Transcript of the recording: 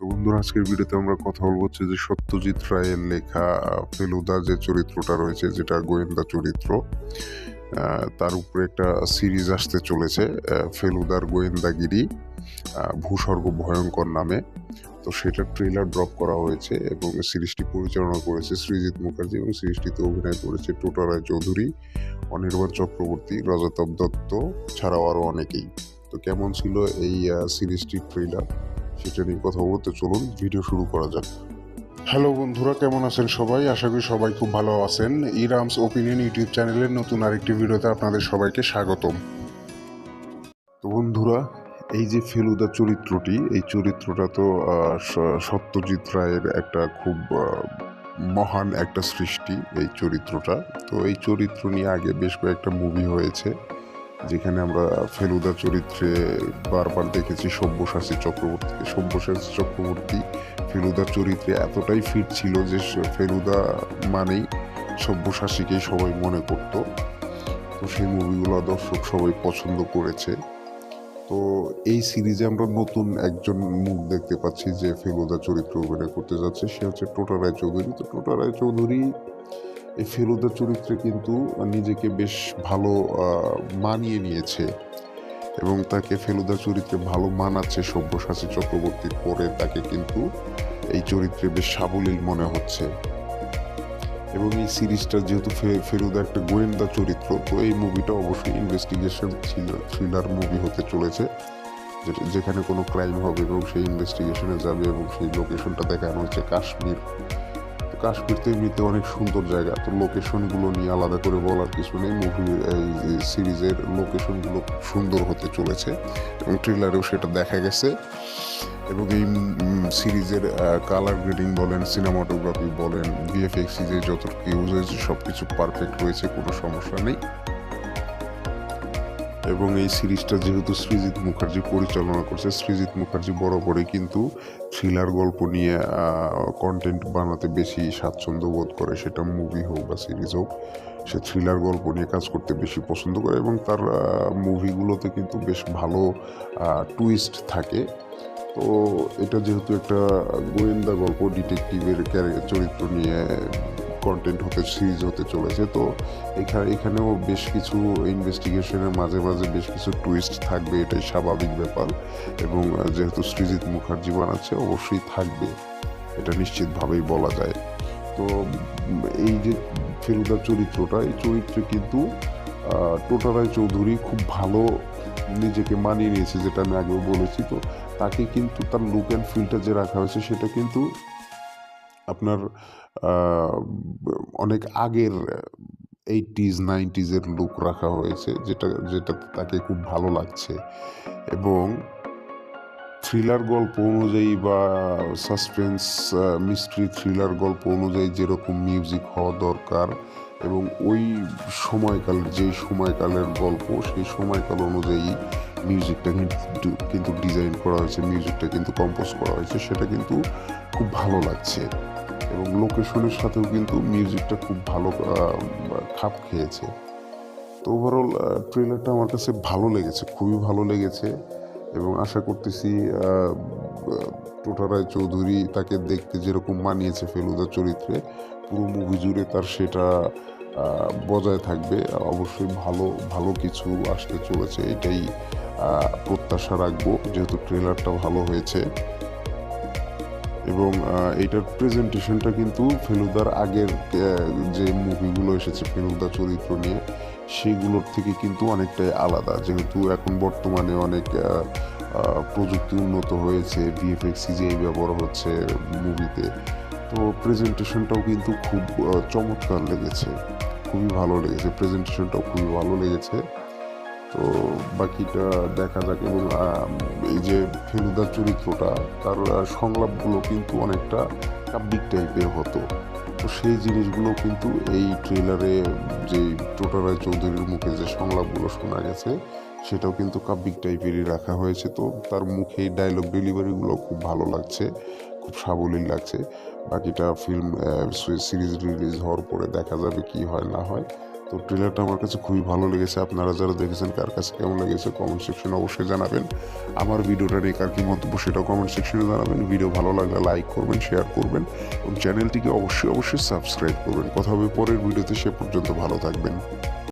তো বন্ধুরা, আজকের ভিডিওতে আমরা কথা বলব হচ্ছে যে সত্যজিৎ রায়ের লেখা ফেলুদা যে চরিত্রটা রয়েছে, যেটা গোয়েন্দা চরিত্র তার উপরে একটা সিরিজ আসতে চলেছে ফেলুদার গোয়েন্দাগিরি ভূস্বর্গ ভয়ঙ্কর নামে। তো সেটার ট্রেলার ড্রপ করা হয়েছে এবং সিরিজটি পরিচালনা করেছে সৃজিৎ মুখার্জি এবং সিরিজটিতে অভিনয় করেছে টোটা রায় চৌধুরী অনির্বাণ চক্রবর্তী রজতাভ দত্ত, ছাড়াও আরও অনেকেই। তো কেমন ছিল এই সিরিজটির ট্রেলার সেটা নিয়ে কথা বলতে চলুন, ভিডিও শুরু করা যাক। হ্যালো বন্ধুরা, কেমন আছেন সবাই? আশা করি সবাই খুব ভালো আছেন। ইরামস ওপিনিয়ন ইউটিউব চ্যানেলের নতুন আরেকটি ভিডিওতে আপনাদের সবাইকে স্বাগতম। তো বন্ধুরা, এই যে ফেলুদা চরিত্রটি, এই চরিত্রটা তো সত্যজিৎ রায়ের একটা খুব মহান একটা সৃষ্টি, এই চরিত্রটা। তো এই চরিত্র নিয়ে আগে বেশ কয়েকটা মুভি হয়েছে। যেখানে আমরা ফেলুদা চরিত্রে বারবার দেখেছি সব্যসাচী চক্রবর্তীকে সব্যসাচী চক্রবর্তী ফেলুদা চরিত্রে এতটাই ফিট ছিল যে ফেলুদা মানেই সব্যসাচীকেই সবাই মনে করত। তো সেই মুভিগুলো দর্শক সবাই পছন্দ করেছে। তো এই সিরিজে আমরা নতুন একজন মুখ দেখতে পাচ্ছি যে ফেলুদা চরিত্র অভিনয় করতে যাচ্ছে। সে হচ্ছে টোটা রায় চৌধুরী তো টোটা রায় চৌধুরী এই ফেলুদা চরিত্রে কিন্তু নিজেকে বেশ ভালো মানিয়ে নিয়েছে এবং তাকে ফেলুদা চরিত্রে ভালো মানাচ্ছে সব্যসাচী চক্রবর্তীর পরে তাকে কিন্তু এই চরিত্রে বেশ সাবলীল মনে হচ্ছে। এবং এই সিরিজটা যেহেতু ফেলুদা একটা গোয়েন্দা চরিত্র, তো এই মুভিটা অবশ্যই ইনভেস্টিগেশন থ্রিলার মুভি হতে চলেছে যেখানে কোনো ক্রাইম হবে এবং সেই ইনভেস্টিগেশনে যাবে এবং সেই লোকেশনটা দেখানো হচ্ছে কাশ্মীর। কাশ্মীর এমনিতে অনেক সুন্দর জায়গা। তো লোকেশনগুলো নিয়ে আলাদা করে বলার কিছু নেই। মুভি সিরিজের লোকেশনগুলো সুন্দর হতে চলেছে এবং ট্রেলারেও সেটা দেখা গেছে। এবং এই সিরিজের কালার গ্রেডিং বলেন সিনেমাটোগ্রাফি বলেন ভিএফএক্স যে যতটুকু ইউজ হয়েছে সব কিছু পারফেক্ট রয়েছে, কোনো সমস্যা নেই। এবং এই সিরিজটা যেহেতু সৃজিৎ মুখার্জি পরিচালনা করছে সৃজিৎ মুখার্জি বরাবরই কিন্তু থ্রিলার গল্প নিয়ে কন্টেন্ট বানাতে বেশি স্বাচ্ছন্দ্য বোধ করে। সেটা মুভি হোক বা সিরিজ হোক, সে থ্রিলার গল্প নিয়ে কাজ করতে বেশি পছন্দ করে এবং তার মুভিগুলোতে কিন্তু বেশ ভালো টুইস্ট থাকে। তো এটা যেহেতু একটা গোয়েন্দা গল্প ডিটেকটিভের চরিত্র নিয়ে কন্টেন্ট হতে সিরিজ হতে চলেছে। তো এখানে এখানেও বেশ কিছু ইনভেস্টিগেশনের মাঝে মাঝে বেশ কিছু টুইস্ট থাকবে এটাই স্বাভাবিক ব্যাপার। এবং যেহেতু সৃজিৎ মুখার্জি বানাচ্ছে অবশ্যই থাকবে। এটা নিশ্চিতভাবেই বলা যায়। তো এই যে ফেলুদা চরিত্রটা এই চরিত্রে কিন্তু আহ, টোটা রায় চৌধুরী খুব ভালো নিজেকে মানিয়ে নিয়েছে যেটা আমি আগেও বলেছি। তো তাকে কিন্তু তার লুক অ্যান্ড ফিলটা যে রাখা হয়েছে সেটা কিন্তু আপনার অনেক আগের এইটিজ নাইনটিজের লুক রাখা হয়েছে, যেটা যেটা তাকে খুব ভালো লাগছে। এবং থ্রিলার গল্প অনুযায়ী বা সাসপেন্স মিস্ট্রি থ্রিলার গল্প অনুযায়ী যেরকম মিউজিক হওয়া দরকার এবং ওই সময়কালের যে সময়কালের গল্প, সেই সময়কাল অনুযায়ী মিউজিকটা কিন্তু কিন্তু ডিজাইন করা হয়েছে মিউজিকটা কিন্তু কম্পোজ করা হয়েছে, সেটা কিন্তু খুব ভালো লাগছে। এবং লোকেশনের সাথেও কিন্তু মিউজিকটা খুব ভালো খাপ খেয়েছে। তো ওভারঅল ট্রেলারটা আমার কাছে ভালো লেগেছে খুবই ভালো লেগেছে এবং আশা করতেছি আহ, টোটা রায় চৌধুরী তাকে দেখতে যেরকম মানিয়েছে ফেলুদা চরিত্রে পুরো মুভি জুড়ে তার সেটা বজায় থাকবে। অবশ্যই ভালো ভালো কিছু আসতে চলেছে এটাই প্রত্যাশা রাখব যেহেতু ট্রেলারটা ভালো হয়েছে। এবং এইটার প্রেজেন্টেশনটা কিন্তু ফেলুদার আগের যে মুভিগুলো এসেছে ফেলুদা চরিত্র নিয়ে, সেগুলোর থেকে কিন্তু অনেকটাই আলাদা। যেহেতু এখন বর্তমানে অনেক প্রযুক্তি উন্নত হয়েছে, ভিএফএক্স সিজিআই ব্যবহার হচ্ছে মুভিতে তো প্রেজেন্টেশনটাও কিন্তু খুব চমৎকার লেগেছে। খুবই ভালো লেগেছে। প্রেজেন্টেশনটাও খুবই ভালো লেগেছে। তো বাকিটা দেখা যাক। এবং এই যে ফেলুদার চরিত্রটা, তার সংলাপগুলো কিন্তু অনেকটা কাব্যিক টাইপের হতো। তো সেই জিনিসগুলো কিন্তু এই ট্রেলারে যে টোটা রায় চৌধুরীর মুখে যে সংলাপগুলো শোনা গেছে, সেটাও কিন্তু কাব্যিক টাইপেরই রাখা হয়েছে। তো তার মুখে ডায়লগ ডেলিভারিগুলো খুব ভালো লাগছে, খুব সাবলীল লাগছে। বাকিটা ফিল্ম সিরিজ রিলিজ হওয়ার পরে দেখা যাবে কি হয়, না হয়। তো ট্রেলারটা আমার কাছে খুবই ভালো লেগেছে। আপনারা যারা দেখেছেন কার কাছে কেমন লেগেছে কমেন্ট সেকশনে অবশ্যই জানাবেন। আমার ভিডিওটা নিয়ে কার কী মন্তব্য সেটাও কমেন্ট সেকশনে জানাবেন। ভিডিও ভালো লাগলে লাইক করবেন শেয়ার করবেন এবং চ্যানেলটিকে অবশ্যই অবশ্যই সাবস্ক্রাইব করবেন। কথা হবে পরের ভিডিওতে, সে পর্যন্ত ভালো থাকবেন।